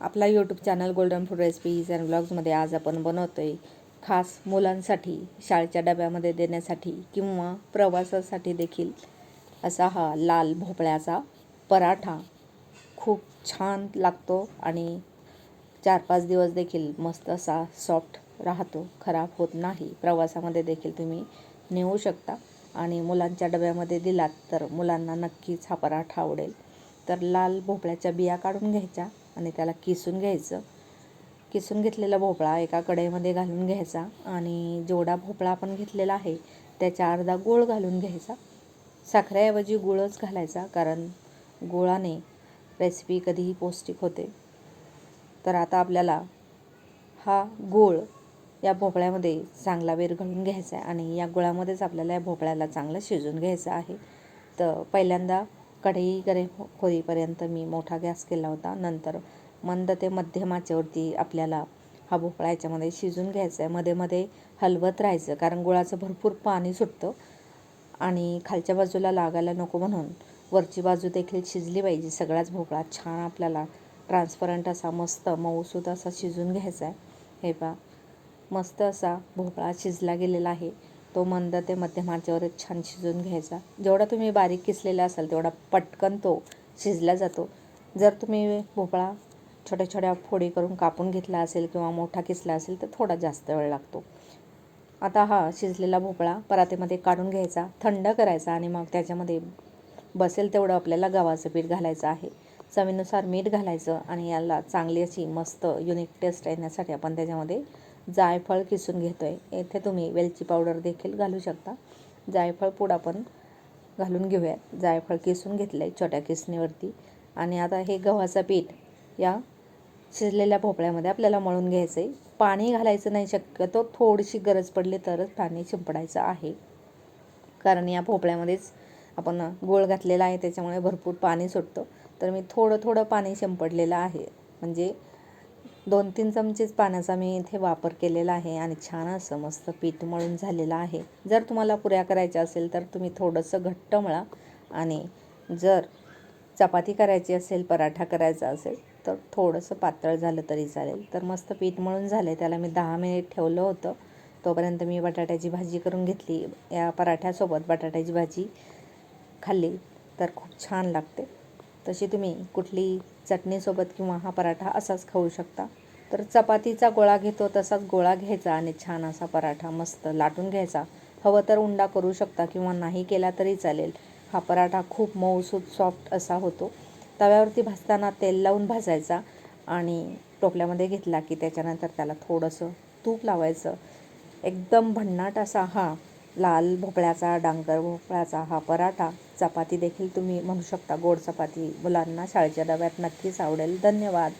आपला YouTube channel golden food recipes and ब्लॉग्समध्ये आज आपण बनवतो आहे खास मुलांसाठी शाळेच्या डब्यामध्ये देण्यासाठी किंवा प्रवासासाठी देखील असा हा लाल भोपळ्याचा पराठा. खूप छान लागतो आणि चार पाच दिवस देखील मस्त असा सॉफ्ट राहतो खराब होत नाही. प्रवासामध्ये देखील तुम्ही नेऊ शकता. आणि मुलांच्या डब्यामध्ये दिलात तर मुलांना नक्कीच हा पराठा आवडेल. तर लाल भोपळ्याच्या बिया काढून घ्यायच्या. आणि त्याला किसून घ्यायचं. किसून घेतलेला भोपळा एका कढईमध्ये घालून घ्यायचा आणि जेवढा भोपळा आपण घेतलेला आहे त्याच्या अर्धा गूळ घालून घ्यायचा. साखरेऐवजी गुळच घालायचा कारण गुळाने रेसिपी कधीही पौष्टिक होते. तर आता आपल्याला हा गूळ या भोपळ्यामध्ये चांगला विरघळून घ्यायचा आहे आणि या गुळामध्येच आपल्याला या भोपळ्याला चांगलं शिजून घ्यायचं आहे. तर पहिल्यांदा कढई गरे हो- होईपर्यंत मी मोठा गॅस केला होता. नंतर मंद ते मध्यम आचेवरती आपल्याला हा भोपळा याच्यामध्ये शिजून घ्यायचा आहे मध्ये मध्ये हलवत राहायचं कारण गुळाचं भरपूर पाणी सुटतं आणि खालच्या बाजूला लागायला नको म्हणून वरची बाजू देखील शिजली पाहिजे. सगळाच भोपळा छान आपल्याला ट्रान्सपरंट असा मस्त मऊसूत असा शिजून घ्यायचा आहे हे पा मस्त असा भोपळा शिजला गेलेला आहे. तो मंद ते मध्यम आचेवर छान शिजून घ्यायचा. जेवढा तुम्ही बारीक किसलेला असाल तेवढा पटकन तो शिजला जातो. जर तुम्ही भोपळा छोट्या छोट्या फोडी करून कापून घेतला असेल किंवा मोठा किसला असेल तर थोडा जास्त वेळ लागतो. आता हा शिजलेला भोपळा परातीमध्ये काढून घ्यायचा थंड करायचा आणि मग त्याच्यामध्ये बसेल तेवढं आपल्याला गव्हाचं पीठ घालायचं आहे. चवीनुसार मीठ घालायचं आणि याला चांगली अशी मस्त युनिक टेस्ट येण्यासाठी आपण त्याच्यामध्ये जायफळ किसून घेतो आहे येथे तुम्ही वेलची पावडर देखील घालू शकता. जायफळ पूड आपण घालून घेऊयात. जायफळ किसून घेतलं आहे छोट्या किसणीवरती. आणि आता हे गव्हाचं पीठ या शिजलेल्या भोपळ्यामध्ये आपल्याला मळून घ्यायचं आहे पाणी घालायचं नाही शक्यतो. थोडीशी गरज पडली तरच पाणी शिंपडायचं आहे. कारण या भोपळ्यामध्येच आपण गोळ घातलेला आहे. त्याच्यामुळे भरपूर पाणी सुटतं. तर मी थोडं थोडं पाणी शिंपडलेलं आहे. म्हणजे दोन तीन चमचेच पाण्याचा मी इथे वापर केलेला आहे आणि छान असं मस्त पीठ मळून झालेलं आहे. जर तुम्हाला पुऱ्या करायच्या असेल तर तुम्ही थोडंसं घट्ट मळा आणि जर चपाती करायची असेल पराठा करायचा असेल तर थोडंसं पातळ झालं तरी चालेल. तर मस्त पीठ मळून झालं त्याला मी दहा मिनिट ठेवलं होतं. तोपर्यंत मी बटाट्याची भाजी करून घेतली. या पराठ्यासोबत बटाट्याची भाजी खाल्ली तर खूप छान लागते. तशी तुम्ही कुठली चटणीसोबत किंवा हा पराठा असाच खाऊ शकता. तर चपातीचा गोळा घेतो तसाच गोळा घ्यायचा आणि छान असा पराठा मस्त लाटून घ्यायचा. हवं तर उंडा करू शकता किंवा नाही केला तरी चालेल. हा पराठा खूप मऊसूत सॉफ्ट असा होतो. तव्यावरती भाजताना तेल लावून भाजायचा आणि टोपल्यामध्ये घेतला की त्याच्यानंतर त्याला थोडंसं तूप लावायचं. एकदम भन्नाट असा हा लाल भोपळ्याचा डांगर भोपळ्याचा हा पराठा. चपाती देखील तुम्ही म्हणू शकता गोड चपाती मुलांना शाळेच्या डब्यात नक्कीच आवडेल. धन्यवाद.